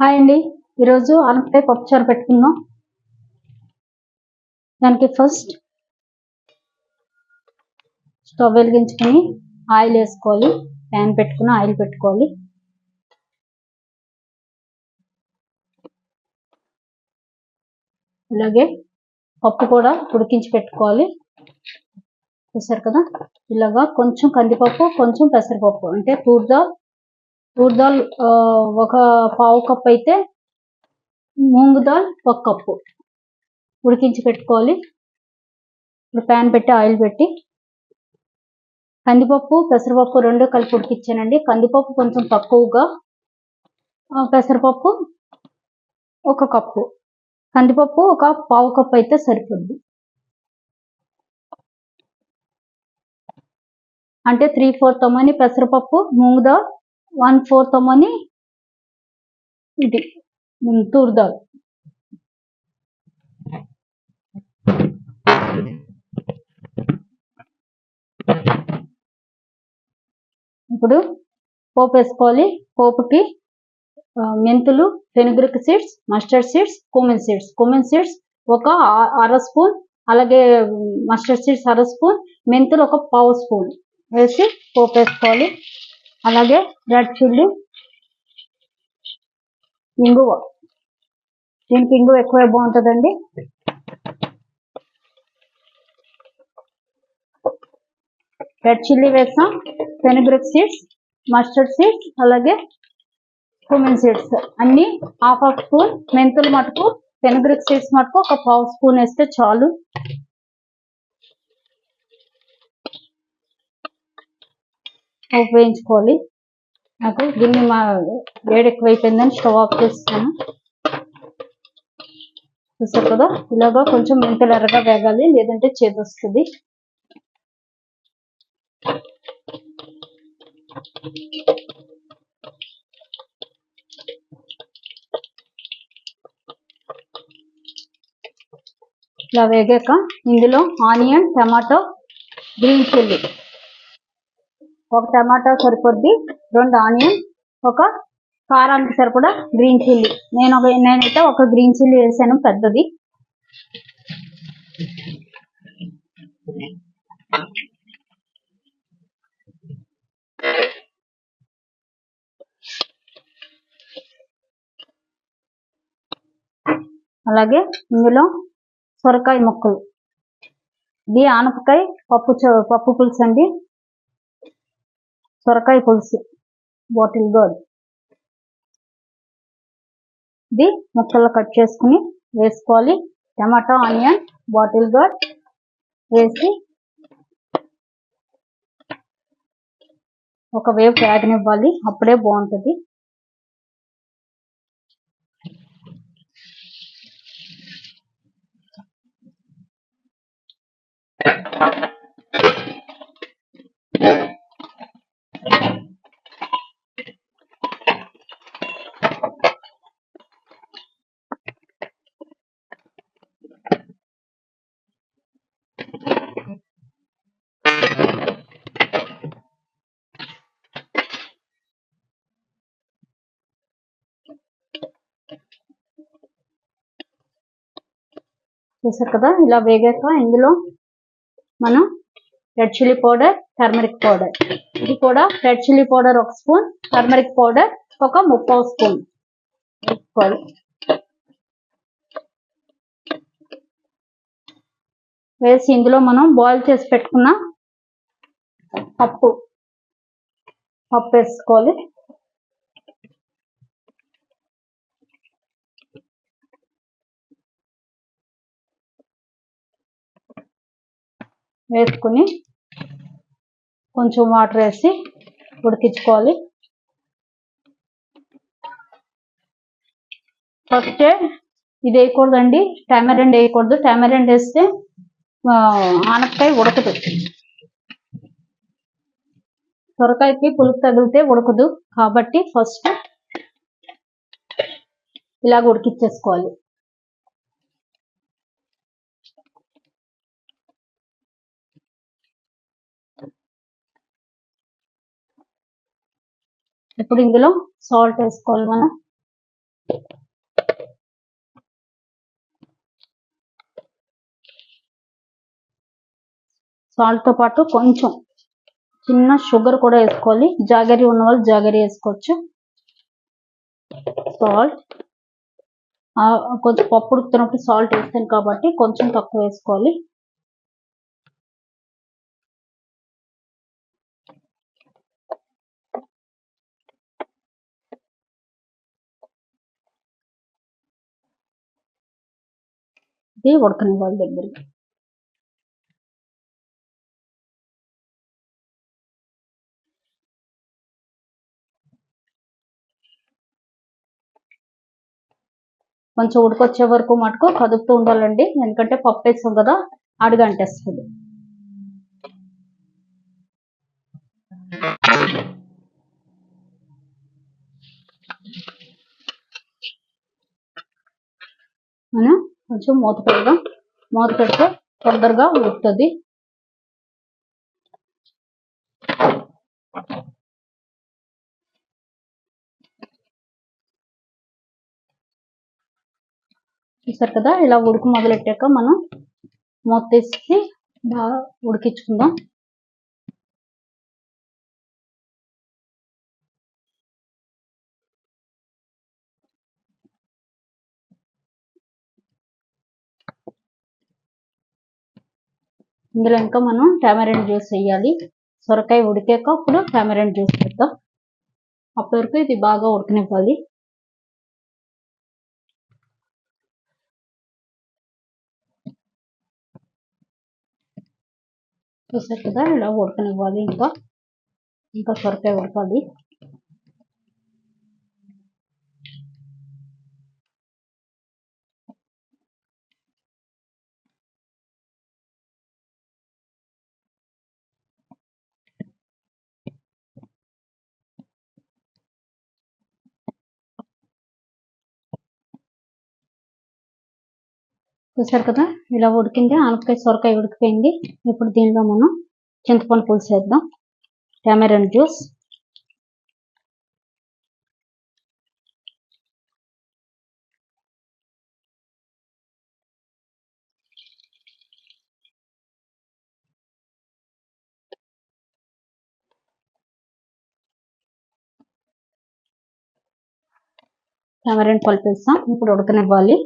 Hi అండి. ఈరోజు ఆనపకాయ పప్పుచారు పెట్టుకుందాం. దానికి ఫస్ట్ స్టవ్ వెలిగించుకొని ఆయిల్ వేసుకోవాలి. ప్యాన్ పెట్టుకుని ఆయిల్ పెట్టుకోవాలి. అలాగే పప్పు కూడా ఉడికించి పెట్టుకోవాలి. చూసారు కదా? ఇలాగా కొంచెం కందిపప్పు కొంచెం పెసరపప్పు అంటే పూర్త దాల్ తూర్ దాల్ ఒక పావు కప్ అయితే మూంగ్ దాల్ ఒక కప్పు ఉడికించి పెట్టుకోవాలి. ఇప్పుడు ప్యాన్ పెట్టి ఆయిల్ పెట్టి. కందిపప్పు పెసరపప్పు రెండు కలిపి ఉడికించానండి కందిపప్పు కొంచెం తక్కువగా పెసరపప్పు ఒక కప్పు. కందిపప్పు ఒక పావు కప్పు అయితే సరిపోద్ది. అంటే త్రీ ఫోర్త్ అమ్మని పెసరపప్పు మూంగ్ దాల్ వన్ ఫోర్త్ అమ్మని ఇది ఉమ్, తూర్ దాల్ ఇప్పుడు పోపు వేసుకోవాలి. పోపుకి మెంతులు fenugreek seeds mustard seeds cumin seeds. Cumin seeds ఒక అర స్పూన్ అలాగే మస్టర్డ్ సీడ్స్ అర స్పూన్ మెంతులు ఒక పావు స్పూన్ వేసి పోపు వేసుకోవాలి. అలాగే రెడ్ చిల్లీ ఇంగువ. దీనికి ఇంగువ ఎక్కువ బాగుంటుందండి. రెడ్ చిల్లీ వేసాం. ఫెనుగ్రిక్ సీడ్స్ మస్టర్డ్ సీడ్స్ అలాగే కుమిన్ సీడ్స్ అన్ని హాఫ్ హాఫ్ స్పూన్ మెంతులు మటుకు ఫెనుగ్రిక్ సీడ్స్ మటుకు ఒక పావు స్పూన్ వేస్తే చాలు. ఉపయోగించుకోవాలి. వేయించుకోవాలి నాకు గిన్నె మా వేడి ఎక్కువైపోయిందని స్టవ్ ఆఫ్ చేస్తాను చూసారు కదా? ఇలాగా కొంచెం మెంతులు ఎర్రగా వేగాలి లేదంటే చేదు వస్తుంది. ఇలా వేగాక ఇందులో ఆనియన్ టమాటో గ్రీన్ చిల్లీ ఒక టమాటా సరిపోద్ది రెండు ఆనియన్ ఒక కారానికి సరిపడా గ్రీన్ చిల్లీ. నేను ఒక నేనైతే ఒక గ్రీన్ చిల్లీ వేసాను పెద్దది. అలాగే ఇందులో సొరకాయ ముక్కలు. ఇది ఆనపకాయ పప్పు చ- పప్పు పులుసు అండి. సొరకాయ పులుసు. బాటిల్ గోల్ ఇది ముక్కలు కట్ చేసుకుని వేసుకోవాలి. టమాటో ఆనియన్ బాటిల్ గర్డ్ వేసి ఒక వేవ్ వేగనివ్వాలి అప్పుడే బాగుంటుంది. చూసారు కదా? ఇలా వేగాక ఇందులో మనం red chilli powder turmeric powder. ఇది కూడా రెడ్ చిల్లీ పౌడర్ ఒక స్పూన్ టర్మరిక్ పౌడర్ ఒక ముప్పావు స్పూన్. వేసుకోవాలి వేసి ఇందులో మనం బాయిల్ చేసి పెట్టుకున్న పప్పు పప్పు వేసుకోవాలి. వేసుకుని కొంచెం వాటర్ వేసి ఉడికించుకోవాలి. ఫస్ట్ ఇది వేయకూడదండి. టామరెండ్ వేయకూడదు. టామరెండ్ వేస్తే ఆనపకాయ ఉడకదు. సొరకాయకి పులుపు తగిలితే ఉడకదు. కాబట్టి ఫస్ట్ ఇలాగ ఉడికిచ్చేసుకోవాలి. ఇప్పుడు ఇందులో సాల్ట్ వేసుకోవాలి మనం. సాల్ట్తో పాటు కొంచెం చిన్న షుగర్ కూడా వేసుకోవాలి. జాగరి ఉన్న వాళ్ళు జాగరి వేసుకోవచ్చు. సాల్ట్ కొంచెం పప్పు ఉడుకుతున్నప్పుడు సాల్ట్ వేస్తాను కాబట్టి కొంచెం తక్కువ వేసుకోవాలి. ఇది ఉడకనివ్వాలి దగ్గరికి. కొంచెం ఉడికొచ్చే వరకు మటుకు కదుపుతూ ఉండాలండి. ఎందుకంటే పప్పు వేస్తాం కదా అడుగంటేస్తుంది మనం కొంచెం మూత పెడదాం. మూత పెడితే తొందరగా ఉడుతుంది చూసారు కదా? ఇలా ఉడుకు మొదలెట్టాక మనం మూత తీసి బాగా ఉడికించుకుందాం. ఇందులో ఇంకా మనం టామరెంట్ జ్యూస్ వేయాలి. సొరకాయ ఉడికాక అప్పుడు టామరెంట్ జ్యూస్ పెడతాం అప్పటి వరకు ఇది బాగా ఉడకనివ్వాలి. చూసారు కదా ఇలా ఉడకనివ్వాలి ఇంకా. ఇంకా సొరకాయ ఉడకాలి. చూసారు కదా? ఇలా ఉడికింది. ఆనపకాయ సొరకాయ ఉడికిపోయింది. ఇప్పుడు దీనిలో మనం చింతపండు పులుసు వేద్దాం. టామరన్ జ్యూస్. టామరెంట్ పల్పు వేస్తాం. ఇప్పుడు ఉడకనివ్వాలి.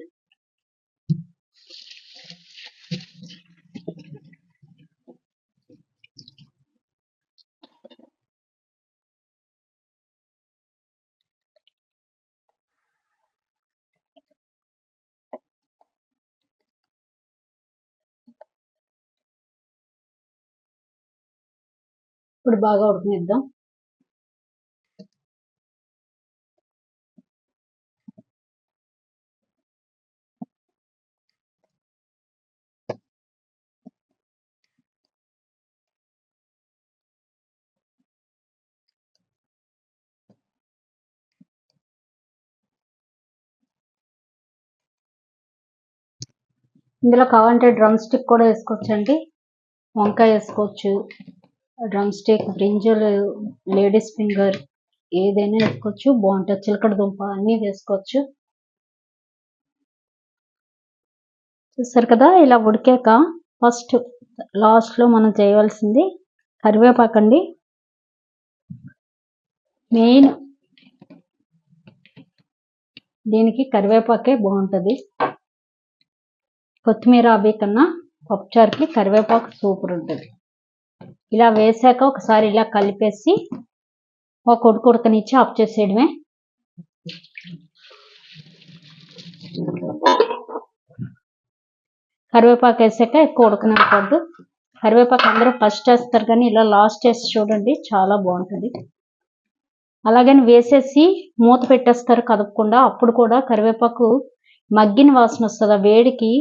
ఇప్పుడు బాగా ఉడకనిద్దాం. ఇందులో కావాలంటే డ్రమ్ స్టిక్ కూడా వేసుకోవచ్చండి. వంకాయ వేసుకోవచ్చు. Drumstick brinjal ladies finger ఏదైనా వేసుకోవచ్చు. బాగుంటుంది. చిలకడ దుంప అన్నీ వేసుకోవచ్చు. చూసారు కదా? ఇలా ఉడికాక ఫస్ట్ లాస్ట్లో మనం చేయవలసింది కరివేపాకండి. మెయిన్ దీనికి కరివేపాకే బాగుంటుంది. కొత్తిమీర అవి కన్నా పప్పుచారుకి కరివేపాకు సూపర్ ఉంటుంది. ఇలా వేసాక ఒకసారి ఇలా కలిపేసి ఒక ఉడుకు ఉడకనిచ్చి ఆఫ్ చేసేయడమే. కరివేపాకు వేసాక ఎక్కువ ఉడకనివ్వకూడదు. కరివేపాకు అందరూ ఫస్ట్ వేస్తారు కానీ ఇలా లాస్ట్ వేసి చూడండి చాలా బాగుంటుంది. అలాగని వేసేసి మూత పెట్టేస్తారు కదపకుండా. అప్పుడు కూడా కరివేపాకు మగ్గిన వాసన వస్తుంది. ఆ వేడికి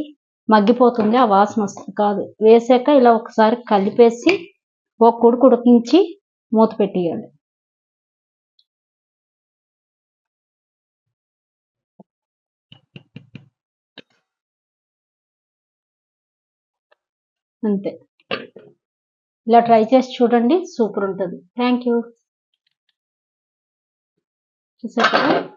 మగ్గిపోతుంది ఆ వాసన వస్తుంది కాదు. వేసాక ఇలా ఒకసారి కలిపేసి ఒక కొడుకు ఉడికించి మూత పెట్టేయాలి అంతే. ఇలా ట్రై చేసి చూడండి సూపర్ ఉంటుంది. Thank you. చూసారు?